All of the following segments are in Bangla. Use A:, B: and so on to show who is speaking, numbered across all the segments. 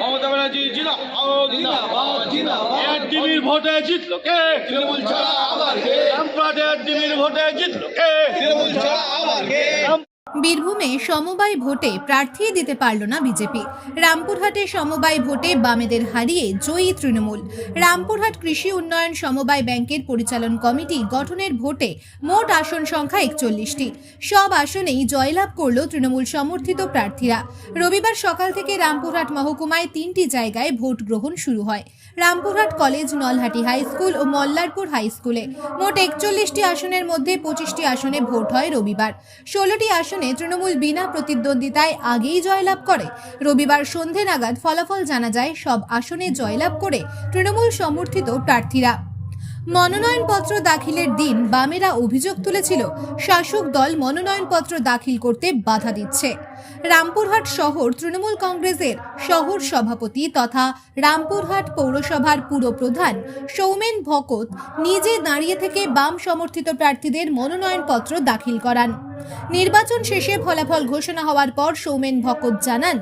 A: মমতা ব্যানার্জি জিন্দাবাদ
B: জিন্দাবাদ জিন্দাবাদ।
A: এআরডিবির ভোটে জিতলো কে?
B: তৃণমূল ছাড়া আবার কে?
A: রামপুরহাট এআরডিবির ভোটে জিতলো কে?
C: বীরভূমে সমবায় ভোটে প্রার্থী দিতে পারল না বিজেপি। রামপুরহাটে সমবায় ভোটে বামেদের হারিয়ে জয়ী তৃণমূল। রামপুরহাট কৃষি উন্নয়ন সমবায় ব্যাংকের পরিচালন কমিটি গঠনের ভোটে মোট আসন সংখ্যা একচল্লিশটি। সব আসনেই জয়লাভ করল তৃণমূল সমর্থিত প্রার্থীরা। রবিবার সকাল থেকে রামপুরহাট মহকুমায় তিনটি জায়গায় ভোট গ্রহণ শুরু হয়। Rampurhat college, Nalhati high school ও মল্লারপুর হাই স্কুলে। মোট একচল্লিশটি আসনের মধ্যে পঁচিশটি আসনে ভোট হয় রবিবার। ষোলোটি আসনে তৃণমূল বিনা প্রতিদ্বন্দ্বিতায় আগেই জয়লাভ করে। রবিবার সন্ধে নাগাদ ফলাফল জানা যায়, সব আসনে জয়লাভ করে তৃণমূল সমর্থিত প্রার্থীরা। মনোনয়নপত্র দাখিলের দিন বামেরা অভিযোগ তুলেছিল, শাসক দল মনোনয়নপত্র দাখিল করতে বাধা দিচ্ছে। রামপুরহাট শহর তৃণমূল কংগ্রেসের শহর সভাপতি তথা রামপুরহাট পৌরসভার পুরপ্রধান সৌমেন ভকত নিজে দাঁড়িয়ে থেকে বাম সমর্থিত প্রার্থীদের মনোনয়নপত্র দাখিল করান। নির্বাচন শেষে ফলাফল ঘোষণা হওয়ার পর সৌমেন ভকত জানান,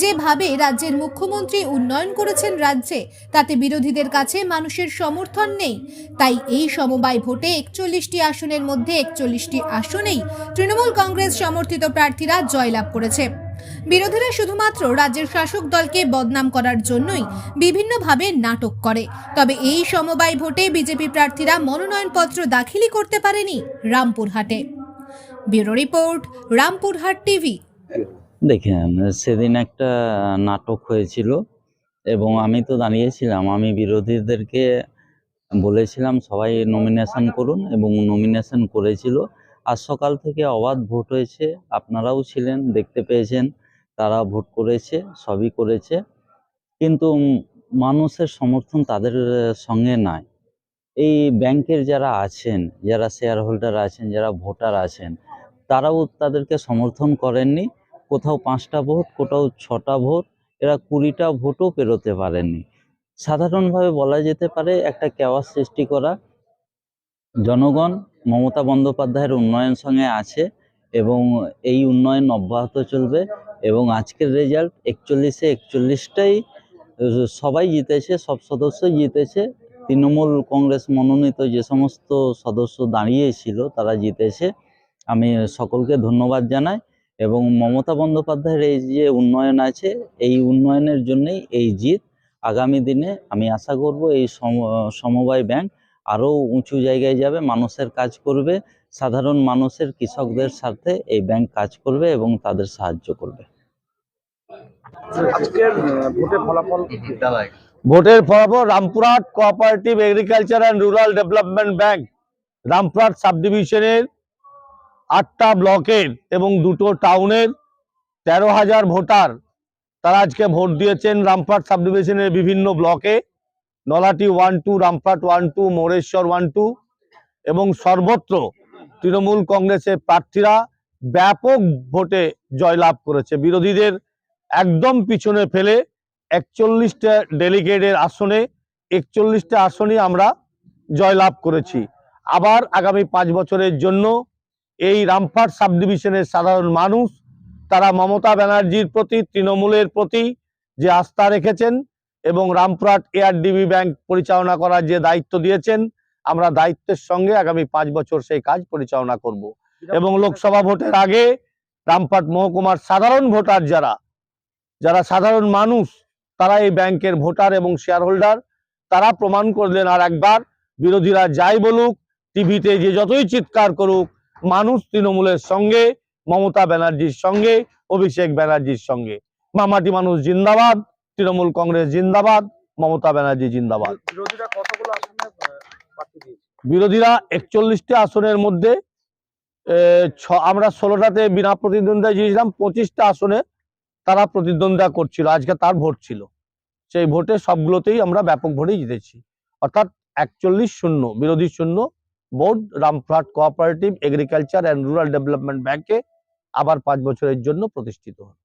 C: যেভাবে রাজ্যের মুখ্যমন্ত্রী উন্নয়ন করেছেন রাজ্যে, তাতে বিরোধীদের কাছে মানুষের সমর্থন নেই। তাই এই সমবায় ভোটে একচল্লিশটি আসনের মধ্যে একচল্লিশটি আসনেই তৃণমূল কংগ্রেস সমর্থিত প্রার্থীরা জয়লাভ করেছে। বিরোধীরা শুধুমাত্র রাজ্যের শাসক দলকে বদনাম করার জন্যই বিভিন্নভাবে নাটক করে। তবে এই সমবায় ভোটে বিজেপি প্রার্থীরা মনোনয়নপত্র দাখিলই করতে পারেনি রামপুরহাটে। Bureau report, Rampurhat TV.
D: দেখেন, সেদিন একটা নাটক হয়েছিল এবং আমি তো দাঁড়িয়েছিলাম। আমি বিরোধীদেরকে বলেছিলাম, সবাই নমিনেশন করুন এবং নমিনেশন করেছিল। আজ সকাল থেকে অবাধ ভোট হয়েছে। আপনারাও ছিলেন, দেখতে পেয়েছেন, তারা ভোট করেছে, সবই করেছে। কিন্তু মানুষের সমর্থন তাদের সঙ্গে নাই। এই ব্যাংকের যারা আছেন, যারা শেয়ার হোল্ডার আছেন, যারা ভোটার আছেন তারাও তাদেরকে সমর্থন করেননি। কোথাও পাঁচটা ভোট, কোথাও ছটা ভোট, এরা কুড়িটা ভোটও পেরোতে পারেননি। সাধারণভাবে বলা যেতে পারে একটা কেওয়াস সৃষ্টি করা জনগণ মমতা বন্দ্যোপাধ্যায়ের উন্নয়ন সঙ্গে আছে এবং এই উন্নয়ন অব্যাহত চলবে এবং আজকের রেজাল্ট একচল্লিশে একচল্লিশটাই সবাই জিতেছে, সব সদস্যই জিতেছে। তৃণমূল কংগ্রেস মনোনীত যে সমস্ত সদস্য দাঁড়িয়েছিল তারা জিতেছে। আমি সকলকে ধন্যবাদ জানাই এবং মমতা বন্দ্যোপাধ্যায়ের এই যে উন্নয়ন আছে এই উন্নয়নের জন্যই এই জিত। আগামী দিনে আমি আশা করব এই সম- সমবায় ব্যাংক আরও উঁচু জায়গায় যাবে মানুষের কাজ করবে সাধারণ মানুষের কৃষকদের স্বার্থে এই ব্যাংক কাজ করবে এবং তাদের সাহায্য করবে।
E: ভোটের ফলাফল?
F: ভোটের ফলাফল Rampurhat cooperative agriculture and rural development bank Rampurhat sub ডিভিশনের আটটা ব্লকের এবং দুটো টাউনের তেরো হাজার ভোটার তারা আজকে ভোট দিয়েছেন রামপুরহাট সাব ডিভিশনের বিভিন্ন ব্লকে। Nalhati one two, Rampurhat one two, Moreshwar one two এবং সর্বত্র তৃণমূল কংগ্রেসের প্রার্থীরা ব্যাপক ভোটে জয়লাভ করেছে। বিরোধীদের একদম পিছনে ফেলে একচল্লিশটা ডেলিগেটের আসনে, একচল্লিশটা আসনই আমরা জয়লাভ করেছি। আবার আগামী পাঁচ বছরের জন্য এই রামপাট সাব ডিভিশনের সাধারণ মানুষ। তারা মমতা ব্যানার্জির প্রতি, তৃণমূলের প্রতি যে আস্থা রেখেছেন এবং রামপুরহাট এআরডিবি ব্যাংক পরিচালনা করার যে দায়িত্ব দিয়েছেন, আমরা দায়িত্বের সঙ্গে আগামী পাঁচ বছর সেই কাজ পরিচালনা করব। এবং লোকসভা ভোটের আগে রামপাট মহকুমার সাধারণ ভোটার যারা যারা সাধারণ মানুষ, তারা এই ব্যাংকের ভোটার এবং শেয়ার হোল্ডার তারা প্রমাণ করলেন আর একবার, বিরোধীরা যাই বলুক, টিভিতে যে যতই চিৎকার করুক মানুষ তৃণমূলের সঙ্গে মমতা ব্যানার্জির সঙ্গে অভিষেক ব্যানার্জির সঙ্গে। মামাটি মানুষ জিন্দাবাদ তৃণমূল কংগ্রেস জিন্দাবাদ মমতা ব্যানার্জি জিন্দাবাদ।
E: বিরোধীরা
F: একচল্লিশটি আসনের মধ্যে আমরা ষোলোটাতে বিনা প্রতিদ্বন্দ্বিতা জিতেছিলাম পঁচিশটা আসনে তারা প্রতিদ্বন্দ্বিতা করছিল আজকে তার ভোট ছিল। সেই ভোটে সবগুলোতেই আমরা ব্যাপক ভোটেই জিতেছি। অর্থাৎ একচল্লিশ শূন্য বিরোধী শূন্য board Rampurhat cooperative agriculture and rural development ব্যাংকে আবার পাঁচ বছরের জন্য প্রতিষ্ঠিত হল।